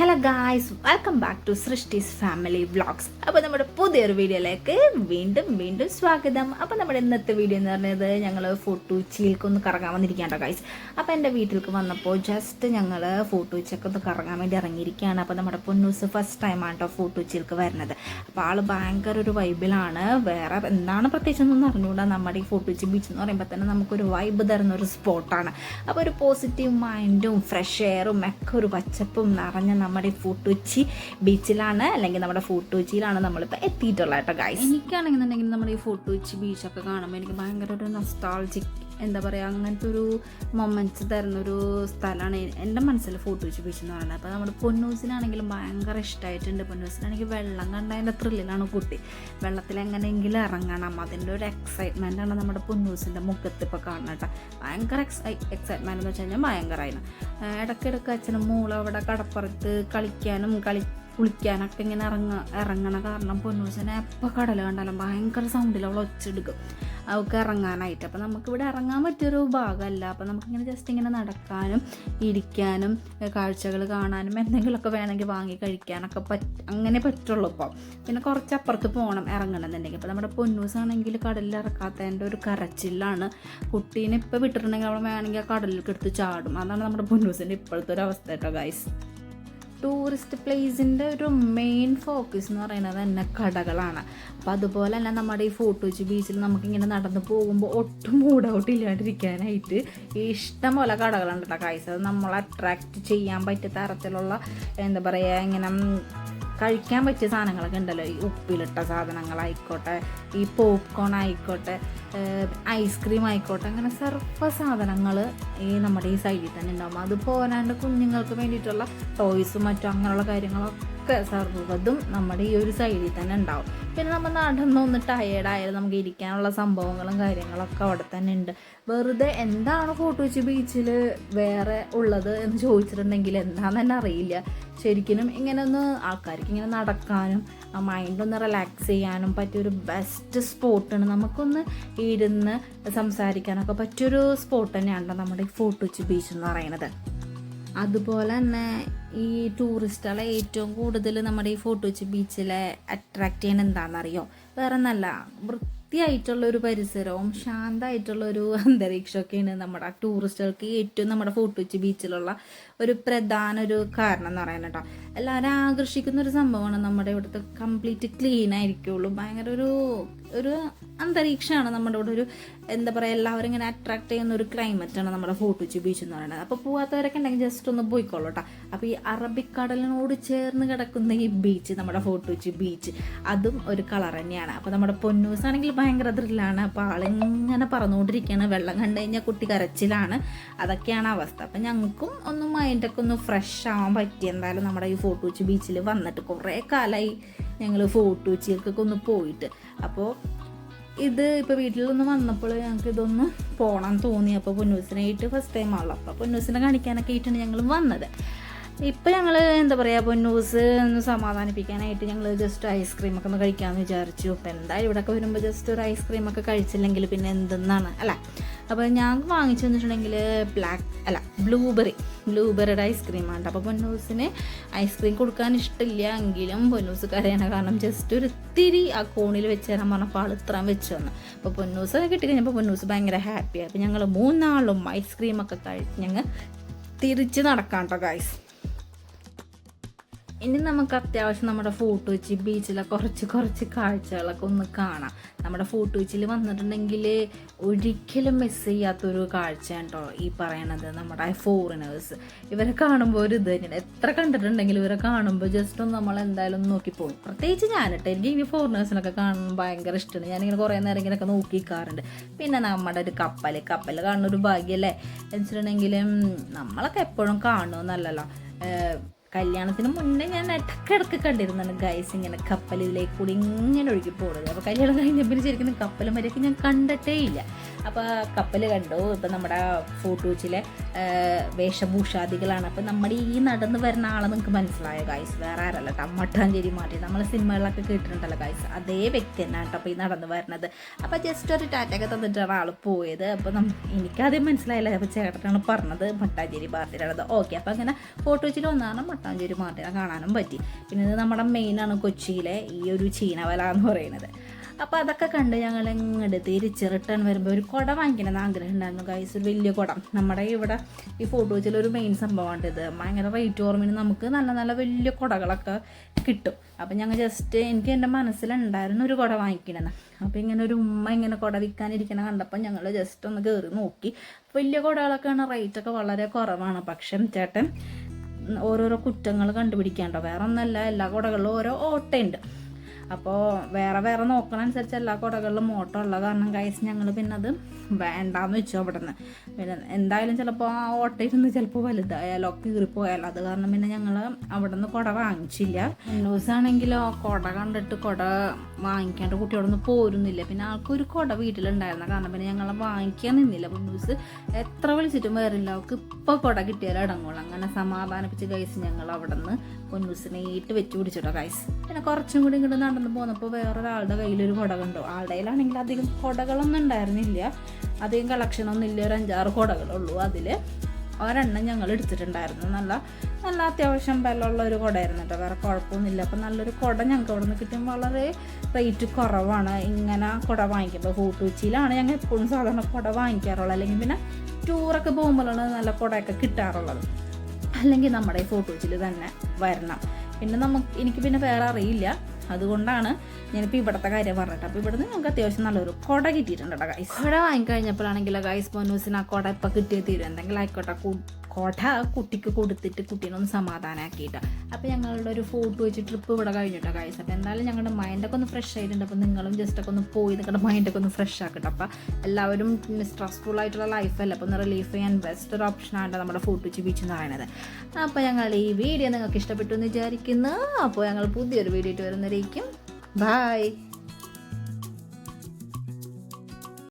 Hello guys welcome back to സൃഷ്ടിസ് family vlogs അപ്പോൾ നമ്മുടെ പുതിയൊരു വീഡിയോയിലേക്ക് വീണ്ടും വീണ്ടും സ്വാഗതം. അപ്പോൾ നമ്മുടെ ഇന്നത്തെ വീഡിയോ എന്ന് പറഞ്ഞത് ഞങ്ങൾ ഫോട്ടോച്ചിയിലേക്ക് ഒന്ന് കറങ്ങാൻ വന്നിരിക്കുകയാണ് കൈസ് അപ്പോൾ എന്റെ വീട്ടിലേക്ക് വന്നപ്പോൾ ജസ്റ്റ് ഞങ്ങൾ ഫോട്ടോച്ചിയൊക്കെ ഒന്ന് കറങ്ങാൻ വേണ്ടി ഇറങ്ങിയിരിക്കുകയാണ്. അപ്പോൾ നമ്മുടെ പൊന്നൂസ് ഫസ്റ്റ് ടൈമാണ് കേട്ടോ ഫോട്ടോച്ചിയിലേക്ക് വരുന്നത്. അപ്പോൾ ആൾ ഭയങ്കര ഒരു വൈബിലാണ് വേറെ എന്താണ് പ്രത്യേകിച്ച് ഒന്നും അറിഞ്ഞുകൂടാ. നമ്മുടെ ഈ ഫോട്ടോച്ചി ബീച്ച് എന്ന് പറയുമ്പോൾ തന്നെ നമുക്കൊരു വൈബ് തരുന്ന ഒരു സ്പോട്ടാണ് അപ്പോൾ ഒരു പോസിറ്റീവ് മൈൻഡും ഫ്രഷ് എയറും ഒക്കെ ഒരു പച്ചപ്പും നിറഞ്ഞ നമ്മുടെ ഈ ഫോട്ടോച്ചി ബീച്ചിലാണ് അല്ലെങ്കിൽ നമ്മുടെ ഫോട്ടോച്ചിയിലാണ് നമ്മളിപ്പോൾ എത്തിയിട്ടുള്ളത് കേട്ടോ ഗൈസ് എനിക്കാണെന്നുണ്ടെങ്കിൽ നമ്മുടെ ഈ ഫോട്ടോ വെച്ച് ബീച്ചൊക്കെ കാണുമ്പോൾ എനിക്ക് ഭയങ്കര ഒരു നൊസ്റ്റാൾജിക് എന്താ പറയുക അങ്ങനത്തെ ഒരു മൊമെന്റ്സ് തരുന്നൊരു സ്ഥലമാണ് എന്റെ മനസ്സിൽ ഫോട്ടോച്ചി ബീച്ച് എന്ന് പറയുന്നത്. അപ്പോൾ നമ്മുടെ പൊന്നൂസിനാണെങ്കിലും ഭയങ്കര ഇഷ്ടമായിട്ടുണ്ട് പൊന്നൂസിനാണെങ്കിൽ വെള്ളം കണ്ടതിന്റെ ത്രില്ലിലാണ് കുട്ടി. വെള്ളത്തിൽ എങ്ങനെയെങ്കിലും ഇറങ്ങണം. അതിന്റെ ഒരു എക്സൈറ്റ്മെന്റ് ആണ് നമ്മുടെ പൊന്നൂസിന്റെ മുഖത്ത് ഇപ്പോൾ കാണുന്നത് ഭയങ്കര എക്സൈ എക്സൈറ്റ്മെന്റ് എന്ന് വെച്ച് കഴിഞ്ഞാൽ ഭയങ്കരമായിരുന്നു ഇടയ്ക്കിടയ്ക്ക് അച്ഛനും മോളും അവിടെ കടപ്പുറത്ത് കളിക്കാനും കളി കുളിക്കാനൊക്കെ ഇങ്ങനെ ഇറങ്ങ ഇറങ്ങണ കാരണം പൊന്നൂസനെ എപ്പോൾ കടൽ കണ്ടാലും ഭയങ്കര സൗണ്ടിൽ അവൾ ഒച്ചെടുക്കും അവൾക്ക് ഇറങ്ങാനായിട്ട്. അപ്പോൾ നമുക്കിവിടെ ഇറങ്ങാൻ പറ്റിയൊരു ഭാഗമല്ല. അപ്പോൾ നമുക്കിങ്ങനെ ജസ്റ്റ് ഇങ്ങനെ നടക്കാനും ഇരിക്കാനും കാഴ്ചകൾ കാണാനും എന്തെങ്കിലുമൊക്കെ വേണമെങ്കിൽ വാങ്ങി കഴിക്കാനൊക്കെ പറ്റ അങ്ങനെ പറ്റുള്ളൂ ഇപ്പോൾ പിന്നെ കുറച്ച് അപ്പുറത്ത് പോകണം ഇറങ്ങണമെന്നുണ്ടെങ്കിൽ. അപ്പോൾ നമ്മുടെ പൊന്നൂസാണെങ്കിൽ കടലിൽ ഇറക്കാത്തതിന്റെ ഒരു കരച്ചിലാണ്. കുട്ടീനെ ഇപ്പോൾ വിട്ടിട്ടുണ്ടെങ്കിൽ അവൾ വേണമെങ്കിൽ ആ കടലിലേക്ക് എടുത്ത് ചാടും. അതാണ് നമ്മുടെ പൊന്നൂസിന്റെ ഇപ്പോഴത്തെ ഒരു അവസ്ഥ കേട്ടോ ഗൈസ് ടൂറിസ്റ്റ് പ്ലേസിന്റെ ഒരു മെയിൻ ഫോക്കസ് എന്ന് പറയുന്നത് തന്നെ കടകളാണ്. അപ്പോൾ അതുപോലെ തന്നെ നമ്മുടെ ഈ ഫോട്ടോച്ച് ബീച്ചിൽ നമുക്കിങ്ങനെ നടന്ന് പോകുമ്പോൾ ഒട്ടും മൂഡ് ഔട്ട് ഇല്ലാണ്ടിരിക്കാനായിട്ട് ഇഷ്ടം പോലെ കടകളുണ്ട് കേട്ടോ കായ്സ് അത് നമ്മളെ അട്രാക്റ്റ് ചെയ്യാൻ പറ്റിയ തരത്തിലുള്ള എന്താ പറയുക ഇങ്ങനെ കഴിക്കാൻ പറ്റിയ സാധനങ്ങളൊക്കെ ഉണ്ടല്ലോ. ഈ ഉപ്പിലിട്ട സാധനങ്ങളായിക്കോട്ടെ ഈ പോപ്കോൺ ആയിക്കോട്ടെ ഐസ്ക്രീം ആയിക്കോട്ടെ അങ്ങനെ സർവ സാധനങ്ങൾ ഈ നമ്മുടെ ഈ സൈഡിൽ തന്നെ ഉണ്ടാകും അത് പോരാണ്ട് കുഞ്ഞുങ്ങൾക്ക് വേണ്ടിയിട്ടുള്ള ടോയ്സും മറ്റും അങ്ങനെയുള്ള കാര്യങ്ങളൊക്കെ സർവതും നമ്മുടെ ഈ ഒരു സൈഡിൽ തന്നെ ഉണ്ടാവും. പിന്നെ നമ്മൾ നടന്നൊന്ന് ടയേർഡായാലും നമുക്ക് ഇരിക്കാനുള്ള സംഭവങ്ങളും കാര്യങ്ങളൊക്കെ അവിടെ തന്നെ ഉണ്ട്. വെറുതെ എന്താണ് ഫോട്ടോ വെച്ച് ബീച്ചിൽ വേറെ ഉള്ളത് എന്ന് ചോദിച്ചിട്ടുണ്ടെങ്കിൽ എന്താണെന്ന് തന്നെ അറിയില്ല. ശരിക്കും ഇങ്ങനെ ഒന്ന് ആൾക്കാർക്ക് ഇങ്ങനെ നടക്കാനും ആ മൈൻഡ് ഒന്ന് റിലാക്സ് ചെയ്യാനും പറ്റിയൊരു ബെസ്റ്റ് സ്പോട്ടാണ് നമുക്കൊന്ന് ഇരുന്ന് സംസാരിക്കാനൊക്കെ പറ്റിയൊരു സ്പോട്ട് തന്നെയാണ് നമ്മുടെ ഈ ഫോട്ടോച്ച് ബീച്ച് എന്ന് പറയുന്നത്. അതുപോലെ തന്നെ ഈ ടൂറിസ്റ്റുകളെ ഏറ്റവും കൂടുതൽ നമ്മുടെ ഈ ഫോർട്ട് കൊച്ചി ബീച്ചിലെ അട്രാക്റ്റ് ചെയ്യാൻ എന്താണെന്നറിയോ? വേറെ നല്ല വൃത്തിയായിട്ടുള്ളൊരു പരിസരവും ശാന്തമായിട്ടുള്ളൊരു അന്തരീക്ഷമൊക്കെയാണ് നമ്മുടെ ടൂറിസ്റ്റുകൾക്ക് ഏറ്റവും നമ്മുടെ ഫോർട്ട് കൊച്ചി ബീച്ചിലുള്ള ഒരു പ്രധാന ഒരു കാരണം എന്ന് പറയുന്നത് കേട്ടോ. എല്ലാവരും ആകർഷിക്കുന്ന ഒരു സംഭവമാണ് നമ്മുടെ ഇവിടുത്തെ കംപ്ലീറ്റ് ക്ലീൻ ആയിരിക്കുള്ളൂ. ഭയങ്കര ഒരു ഒരു അന്തരീക്ഷമാണ് നമ്മുടെ ഇവിടെ ഒരു എന്താ പറയുക എല്ലാവരും ഇങ്ങനെ അട്രാക്ട് ചെയ്യുന്ന ഒരു ക്ലൈമറ്റാണ് നമ്മുടെ ഫോട്ടോച്ച് ബീച്ച് എന്ന് പറയുന്നത്. അപ്പോൾ പോകാത്തവരൊക്കെ ഉണ്ടെങ്കിൽ ജസ്റ്റ് ഒന്ന് പോയിക്കോളൂ കേട്ടോ അപ്പോൾ ഈ അറബിക്കടലിനോട് ചേർന്ന് കിടക്കുന്ന ഈ ബീച്ച് നമ്മുടെ ഫോട്ടോച്ച് ബീച്ച് അതും ഒരു കളർ തന്നെയാണ്. അപ്പോൾ നമ്മുടെ പൊന്നൂസ് ആണെങ്കിൽ ഭയങ്കര ത്രില്ലാണ് അപ്പോൾ ആളിങ്ങനെ പറന്നുകൊണ്ടിരിക്കുകയാണ് വെള്ളം കണ്ടു കഴിഞ്ഞാൽ കുട്ടി കരച്ചിലാണ്. അതൊക്കെയാണ് അവസ്ഥ. അപ്പം ഞങ്ങൾക്കും ഒന്ന് മൈൻഡൊക്കെ ഒന്ന് ഫ്രഷ് ആവാൻ പറ്റി എന്തായാലും നമ്മുടെ ഈ ഫോട്ടോച്ച് ബീച്ചിൽ വന്നിട്ട് കുറേ കാലമായി ഞങ്ങൾ ഫോട്ടോച്ചിയിലേക്കൊക്കെ ഒന്ന് പോയിട്ട്. അപ്പോൾ ഇത് ഇപ്പോൾ വീട്ടിലൊന്ന് വന്നപ്പോൾ ഞങ്ങൾക്ക് ഇതൊന്ന് പോകണം തോന്നി. അപ്പോൾ പൊന്നൂസിനായിട്ട് ഫസ്റ്റ് ടൈം ആണല്ലോ അപ്പോൾ പൊന്നൂസിനെ കാണിക്കാനൊക്കെ ആയിട്ടാണ് ഞങ്ങൾ വന്നത്. ഇപ്പം ഞങ്ങൾ എന്താ പറയുക പൊന്നൂസ് ഒന്ന് സമാധാനിപ്പിക്കാനായിട്ട് ഞങ്ങൾ ജസ്റ്റ് ഐസ്ക്രീമൊക്കെ ഒന്ന് കഴിക്കാമെന്ന് വിചാരിച്ചു. അപ്പോൾ എന്തായാലും ഇവിടെയൊക്കെ വരുമ്പോൾ ജസ്റ്റ് ഒരു ഐസ്ക്രീമൊക്കെ കഴിച്ചില്ലെങ്കിൽ പിന്നെ എന്തെന്നാണ് അല്ല? അപ്പോൾ ഞാൻ വാങ്ങിച്ചു വന്നിട്ടുണ്ടെങ്കിൽ ബ്ലാക്ക് അല്ല ബ്ലൂബെറി ബ്ലൂബെറിയുടെ ഐസ്ക്രീമാണ്. അപ്പോൾ പൊന്നൂസിന് ഐസ്ക്രീം കൊടുക്കാൻ ഇഷ്ടമില്ല എങ്കിലും പൊന്നൂസ് കരയണ. കാരണം ജസ്റ്റ് ഒരു ഇത്തിരി ആ കോണിൽ വെച്ച് തരാൻ പറഞ്ഞപ്പോൾ ആൾ ഇത്രയും വെച്ച് തന്നു. അപ്പോൾ പൊന്നൂസ് കിട്ടി കഴിഞ്ഞപ്പോൾ പൊന്നൂസ് ഭയങ്കര ഹാപ്പിയായി അപ്പോൾ ഞങ്ങൾ മൂന്നാളും ഐസ്ക്രീമൊക്കെ കഴിച്ച് ഞങ്ങൾ തിരിച്ച് നടക്കാം കേട്ടോ ഗൈസ് ഇനി നമുക്ക് അത്യാവശ്യം നമ്മുടെ ഫോട്ടോ വെച്ച് ബീച്ചിലെ കുറച്ച് കുറച്ച് കാഴ്ചകളൊക്കെ ഒന്ന് കാണാം. നമ്മുടെ ഫോട്ടോ വെച്ചിൽ വന്നിട്ടുണ്ടെങ്കിൽ ഒരിക്കലും മിസ് ചെയ്യാത്തൊരു കാഴ്ചയാണ് കേട്ടോ ഈ പറയണത് നമ്മുടെ ഫോറിനേഴ്സ് ഇവരെ കാണുമ്പോൾ ഒരു ഇത് തന്നെയാണ്. എത്ര കണ്ടിട്ടുണ്ടെങ്കിലും ഇവരെ കാണുമ്പോൾ ജസ്റ്റ് ഒന്ന് നമ്മൾ എന്തായാലും നോക്കി പോകും പ്രത്യേകിച്ച് ഞാനിട്ട് എനിക്ക് ഈ ഫോറിനേഴ്സിനൊക്കെ കാണാൻ ഭയങ്കര ഇഷ്ടമാണ് ഞാനിങ്ങനെ കുറേ നേരം ഇങ്ങനെയൊക്കെ നോക്കി നിൽക്കാറുണ്ട് പിന്നെ നമ്മുടെ ഒരു കപ്പൽ കപ്പൽ കാണുന്ന ഒരു ഭാഗ്യമല്ലേ എന്ന് വെച്ചിട്ടുണ്ടെങ്കിൽ നമ്മളൊക്കെ എപ്പോഴും കാണുമെന്നല്ലല്ലോ കല്യാണത്തിന് മുന്നേ ഞാൻ ഇടക്കിടക്ക് കണ്ടിരുന്നാണ് ഗൈസ് ഇങ്ങനെ കപ്പലിലേക്ക് കൂടി ഇങ്ങനെ ഒഴുകി പോകുന്നത് അപ്പോൾ കല്യാണം കഴിഞ്ഞപ്പോൾ ശരിക്കും കപ്പലും വരെയൊക്കെ ഞാൻ കണ്ടിട്ടേ ഇല്ല. അപ്പോൾ കപ്പൽ കണ്ടു. ഇപ്പം നമ്മുടെ ഫോട്ടോച്ചിലെ വേഷഭൂഷാദികളാണ്. അപ്പം നമ്മുടെ ഈ നടന്ന് വരുന്ന ആളെ നിങ്ങൾക്ക് മനസ്സിലായോ ഗൈസ് വേറെ ആരല്ല. കേട്ടോ മട്ടാഞ്ചേരി മാറ്റി. നമ്മൾ സിനിമകളിലൊക്കെ കേട്ടിട്ടുണ്ടല്ലോ ഗൈസ് അതേ വ്യക്തി തന്നെയാണ് കേട്ടോ അപ്പോൾ ഈ നടന്ന് വരുന്നത് അപ്പോൾ ജസ്റ്റ് ഒരു ടാറ്റൊക്കെ തന്നിട്ടാണ് ആൾ പോയത്. അപ്പോൾ നമ്മൾ എനിക്കാദ്യം മനസ്സിലായില്ല. അപ്പോൾ ചേട്ടനാണ് പറഞ്ഞത് മട്ടാഞ്ചേരി പാർട്ടിയിലുള്ളത് ഓക്കെ അപ്പോൾ അങ്ങനെ ഫോട്ടോച്ചിൽ ഒന്നാണ് മട്ടാഞ്ചേരി മാർട്ടിനെ കാണാനും പറ്റി. പിന്നെ ഇത് നമ്മുടെ മെയിനാണ് കൊച്ചിയിലെ ഈ ഒരു ചീനവല എന്ന് പറയുന്നത്. അപ്പോൾ അതൊക്കെ കണ്ട് ഞങ്ങൾ ഇങ്ങോട്ട് തിരിച്ച് റിട്ടേൺ വരുമ്പോൾ ഒരു കുട വാങ്ങിക്കണമെന്ന് ആഗ്രഹം ഉണ്ടായിരുന്നു ഗൈസ് ഒരു വലിയ കുടം. നമ്മുടെ ഇവിടെ ഈ ഫോട്ടോ വെച്ചാൽ ഒരു മെയിൻ സംഭവമാണ് ഇത്. ഭയങ്കര റേറ്റ് ഓർമ്മയിൽ നമുക്ക് നല്ല നല്ല വലിയ കുടകളൊക്കെ കിട്ടും. അപ്പം ഞങ്ങൾ ജസ്റ്റ് എനിക്ക് എന്റെ മനസ്സിലുണ്ടായിരുന്നു ഒരു കുട വാങ്ങിക്കണമെന്ന്. അപ്പോൾ ഇങ്ങനെ ഒരു ഉമ്മ ഇങ്ങനെ കുട വിൽക്കാനിരിക്കണ കണ്ടപ്പോൾ ഞങ്ങൾ ജസ്റ്റ് ഒന്ന് കയറി നോക്കി. വലിയ കുടകളൊക്കെയാണ് റേറ്റൊക്കെ വളരെ കുറവാണ്. പക്ഷേ ചേട്ടൻ ഓരോരോ കുറ്റങ്ങൾ കണ്ടുപിടിക്കാണ്ടോ വേറെ ഒന്നല്ല എല്ലാ കുടകളിലും ഓരോ ഓട്ടയുണ്ട്. അപ്പോൾ വേറെ വേറെ നോക്കണ അനുസരിച്ച് എല്ലാ കുടകളിലും മോട്ടം ഉള്ള കാരണം കൈസ് ഞങ്ങൾ പിന്നെ അത് വേണ്ടാന്ന് വെച്ചു അവിടെ നിന്ന് പിന്നെ എന്തായാലും ചിലപ്പോൾ ആ ഓട്ടയിരുന്ന് ചിലപ്പോൾ വലുതായാലോ കീറിപ്പോയാലോ അത് കാരണം പിന്നെ ഞങ്ങൾ അവിടെ നിന്ന് കുട വാങ്ങിച്ചില്ല. ന്യൂസ് ആണെങ്കിലോ കുട കണ്ടിട്ട് കുട വാങ്ങിക്കാണ്ട് കുട്ടിയോടൊന്നും പോരുന്നില്ല. പിന്നെ ആൾക്കൊരു കുട വീട്ടിലുണ്ടായിരുന്ന കാരണം പിന്നെ ഞങ്ങൾ വാങ്ങിക്കാൻ നിന്നില്ല. ന്യൂസ് എത്ര വിളിച്ചിട്ടും വരില്ല. അവൾക്ക് ഇപ്പോൾ കുട കിട്ടിയാലും അടങ്ങുള്ളൂ. അങ്ങനെ സമാധാനിപ്പിച്ച് കൈസ് ഞങ്ങൾ അവിടെ നിന്ന് പൊന്നൂസിനേറ്റ് വെച്ച് പിടിച്ചിട്ടോ കൈസ് പിന്നെ കുറച്ചും കൂടി ഇങ്ങോട്ട് നടന്ന് പോന്നപ്പോൾ വേറൊരാളുടെ കയ്യിലൊരു കുട കണ്ടു. ആളുടെ കയ്യിലാണെങ്കിൽ അധികം കുടകളൊന്നും ഉണ്ടായിരുന്നില്ല. അധികം കളക്ഷനൊന്നും ഇല്ല ഒരു അഞ്ചാറ് കുടകളുള്ളൂ അതിൽ ഒരെണ്ണം ഞങ്ങൾ എടുത്തിട്ടുണ്ടായിരുന്നു. നല്ല നല്ല അത്യാവശ്യം ബലമുള്ള ഒരു കുടയായിരുന്നു കേട്ടോ. വേറെ കുഴപ്പമൊന്നുമില്ല. അപ്പം നല്ലൊരു കുട ഞങ്ങൾക്ക് അവിടെ നിന്ന് കിട്ടിയും വളരെ റേറ്റ് കുറവാണ്. ഇങ്ങനെ കുട വാങ്ങിക്കുമ്പോൾ ഫോട്ടോച്ചിയിലാണ് ഞങ്ങൾ എപ്പോഴും സാധാരണ കുട വാങ്ങിക്കാറുള്ളത്. അല്ലെങ്കിൽ പിന്നെ ടൂറൊക്കെ പോകുമ്പോഴാണ് നല്ല കുടയൊക്കെ കിട്ടാറുള്ളത്. അല്ലെങ്കിൽ നമ്മുടെ ഈ ഫോട്ടോസിൽ തന്നെ വരണം. പിന്നെ നമുക്ക് എനിക്ക് പിന്നെ വേറെ അറിയില്ല. അതുകൊണ്ടാണ് ഞാനിപ്പോൾ ഇവിടുത്തെ കാര്യം പറഞ്ഞിട്ട് അപ്പോൾ ഇവിടുന്ന് നമുക്ക് അത്യാവശ്യം നല്ലൊരു കുട കിട്ടിയിട്ടുണ്ട് കേട്ടോ ഗൈസ് കുട വാങ്ങിക്കഴിഞ്ഞപ്പോഴാണെങ്കിൽ ഗൈസ് ബോനൂസിന് ആ കുട ഇപ്പം കിട്ടിയ തീരും. എന്തെങ്കിലും ആയിക്കോട്ടെ കു- കുട കുട്ടിക്ക് കൊടുത്തിട്ട് കുട്ടീനെ ഒന്ന് സമാധാനമാക്കിയിട്ട് അപ്പോൾ ഞങ്ങളുടെ ഒരു ഫോട്ടോ വെച്ച് ട്രിപ്പ് ഇവിടെ കഴിഞ്ഞിട്ടോ ഗൈസ് അപ്പോൾ എന്തായാലും ഞങ്ങളുടെ മൈൻഡൊക്കെ ഒന്ന് ഫ്രഷ് ആയിട്ടുണ്ട്. അപ്പോൾ നിങ്ങളും ജസ്റ്റ് ഒക്കെ ഒന്ന് പോയി നിങ്ങളുടെ മൈൻഡൊക്കെ ഒന്ന് ഫ്രഷ് ആക്കട്ടെ. അപ്പോൾ എല്ലാവരും സ്ട്രെസ്ഫുൾ ആയിട്ടുള്ള ലൈഫല്ല അപ്പോൾ ഒന്ന് റിലീഫ് ചെയ്യാൻ ബെസ്റ്റ് ഒരു ഓപ്ഷനാണ് നമ്മുടെ ഫോട്ടോ വെച്ച് ബീച്ച് എന്ന് പറയുന്നത് അപ്പോൾ ഞങ്ങൾ ഈ വീഡിയോ നിങ്ങൾക്ക് ഇഷ്ടപ്പെട്ടു എന്ന് വിചാരിക്കുന്നു. അപ്പോൾ ഞങ്ങൾ പുതിയൊരു വീഡിയോ ആയിട്ട് വരുന്നതായിരിക്കും ബൈ